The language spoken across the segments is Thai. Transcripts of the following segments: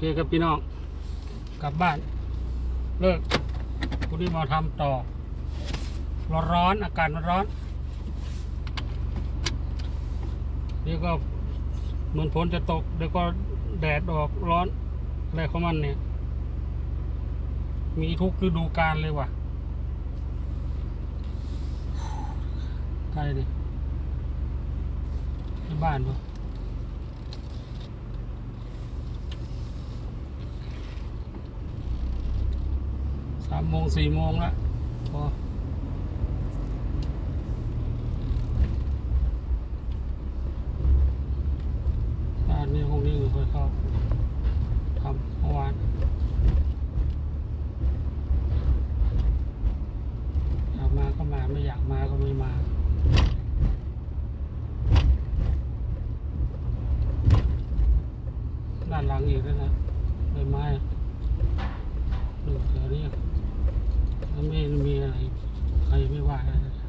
เคครับพี่น้อง กลับบ้าน เลิกคุณที่มาทำต่อ ร้อนร้อนอากาศมันร้อนเดี๋ยวก็เหมือนฝนจะตก เดี๋ยวก็แดดออกร้อนอะไรของมันเนี่ย มีทุกฤดูกาลเลยว่ะใครเนี่ยที่บ้านปะสามโมงสี่โมงละพอบ้านนี้คงนี้ไม่ค่อยเข้าทำเมื่อวานอยากมาก็มาไม่อยากมาก็ไม่มาด้านหลังอีกแล้วนะใบไม้ดูแถวนี้ถ้าไม่มีอะไร ใครไม่ว่าอะไรนะ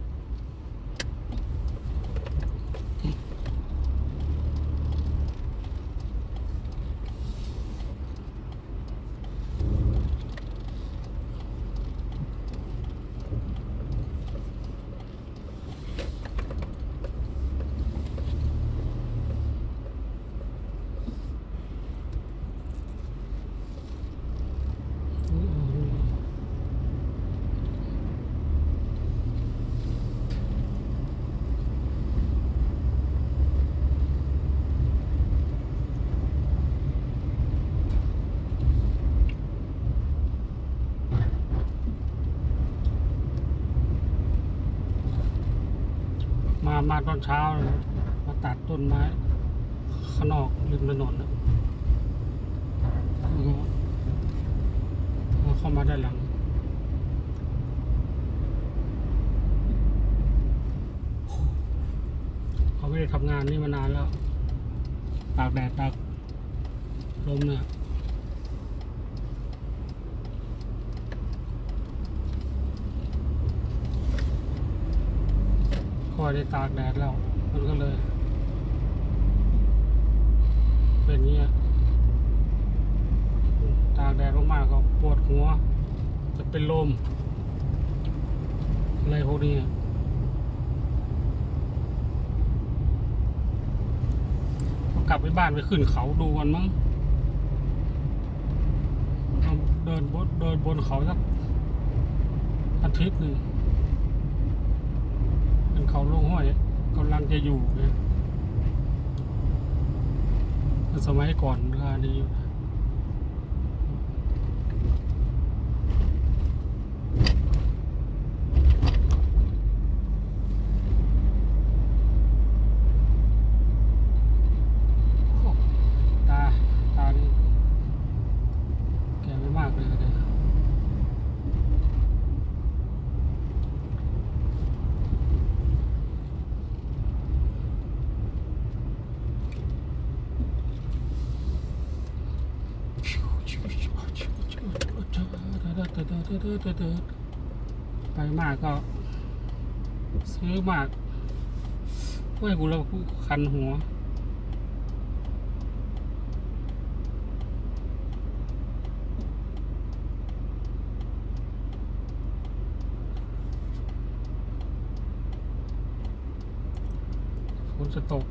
มามาตอนเช้าเลยมาตัดต้นไม้ข้างนอกริมถนนนะแล้วเข้ามาด้านหลังเขาไม่ได้ทำงานนี่มานานแล้ว ตากแดดตากลมเนี่ย คอยได้ตากแดดแล้ว มันก็เลย เป็นเงี้ยตากแดดมากๆก็ปวดหัว จะเป็นลม อะไรพวกนี้กลับไปบ้านไปขึ้นเขาดูกันมั้งเอาเดินบนเดินบนเขาสักอาทิตย์หนึ่ง เขาลงห้อยกำลังจะอยู่นะสมัยก่อนเวลานี้อยู่นะโอ้ตา ตานี่แก่ไม่มากเลยเนี่ย ไปมากก็ซื้อมากเฮ้ยกูเราคันหัวฝนจะตก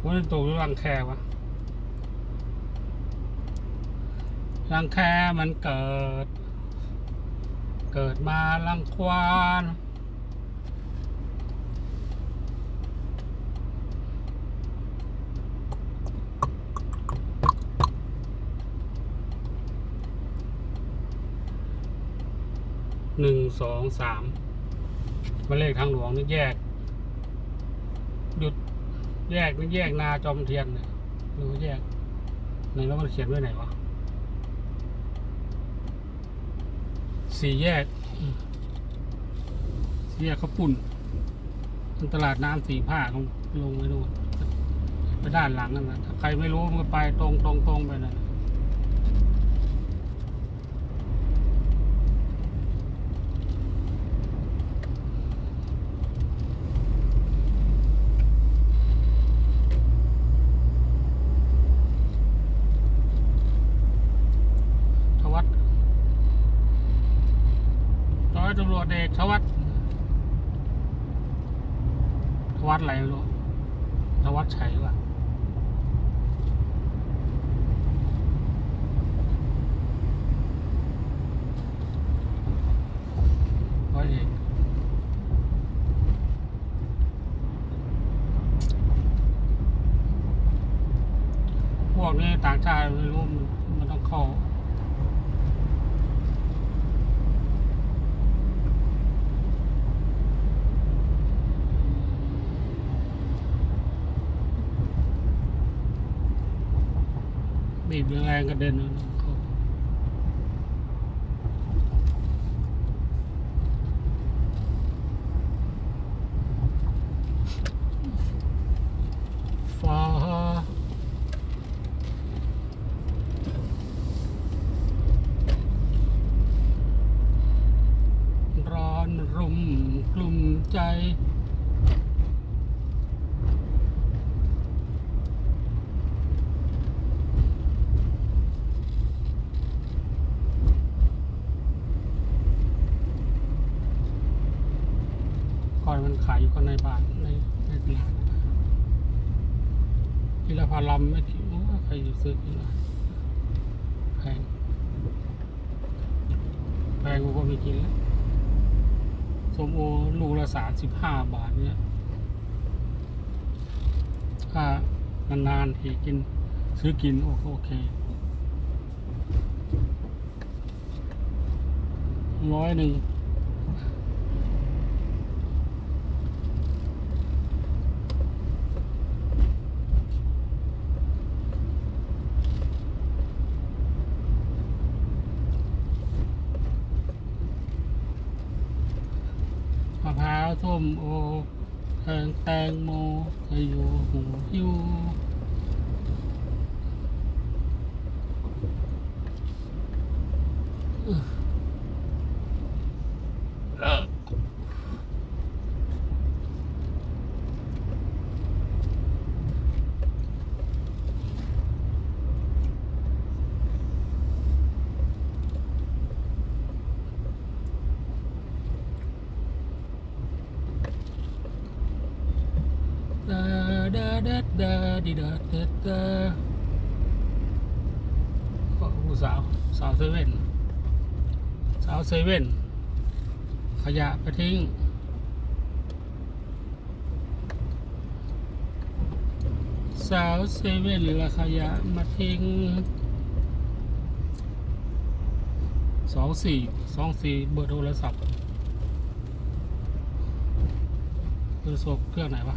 ฝนจะตกหรือรังแควะ รังแคมันเกิด เกิดมาลังควานหนึ่งสองสามมาเลขทางหลวงนี่แยก หยุดแยกนี่แยกนาจอมเทียนเนี่ยหรือว่แยกไหนแล้วมันเขียนไว้ไหนวะ สี่แยก สี่แยกข้าวปุ่นตลาดน้ำสีผ้าลงลงไปดูไปด้านหลังนั่นนะถ้าใครไม่รู้มันก็ไปตรงตรงตรงไปเลย นั่นน่ะเดชวัฒน์ทวัฒน์อะไรไม่รู้ทวัฒน์ชัยว่ะร้อยเอกพวกนี้ต่างชาติไม่รู้มันมันต้องเข้า บีบแรงกระเด็นเลยนะเขาฟ้าร้อนรุมกลุ่มใจ ก่อนมัน ขายอยู่คนในบ้านในในตลาดกินละพาลำไม่คิดว่าใครจะซื้อกินละแพงแพงกูก็ไม่กินแล้วสมโอลูกละสามสิบห้าบาทเนี่ยถ้านานๆทีกินซื้อกิน โอเคร้อยหนึ่ง มะพร้าว ส้มโอแตงแตงโมสยูหูหิวเออดา ดาดดาดิดาดาดก็ผู้สาวสาวเซเว่นสาวเซเว่นขยะไปทิ้งสาวเซเว่นละขยะมาทิ้งสองสี่สองสี่เบอร์โทรศัพท์เบอร์โทรศัพท์เครื่องไหนวะ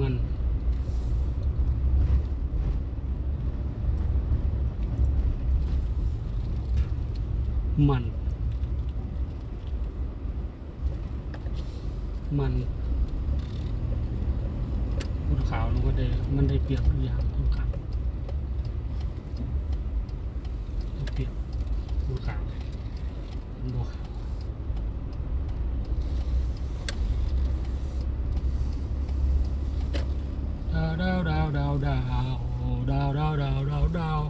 มัน มัน มันพูดขาวลงก็ได้มันได้เปรียบทุกอย่างทุกครั้งเปรียบพูดขาวมันบอกขาว ดาวดาว ดาวดาวดาวดาวดาวดาว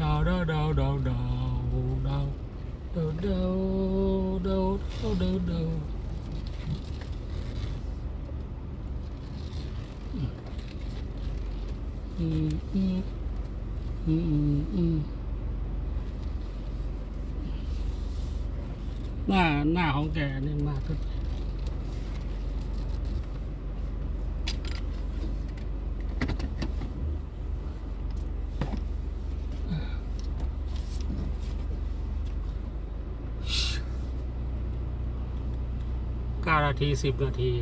ดาวดาวดาว ทีสิบนาที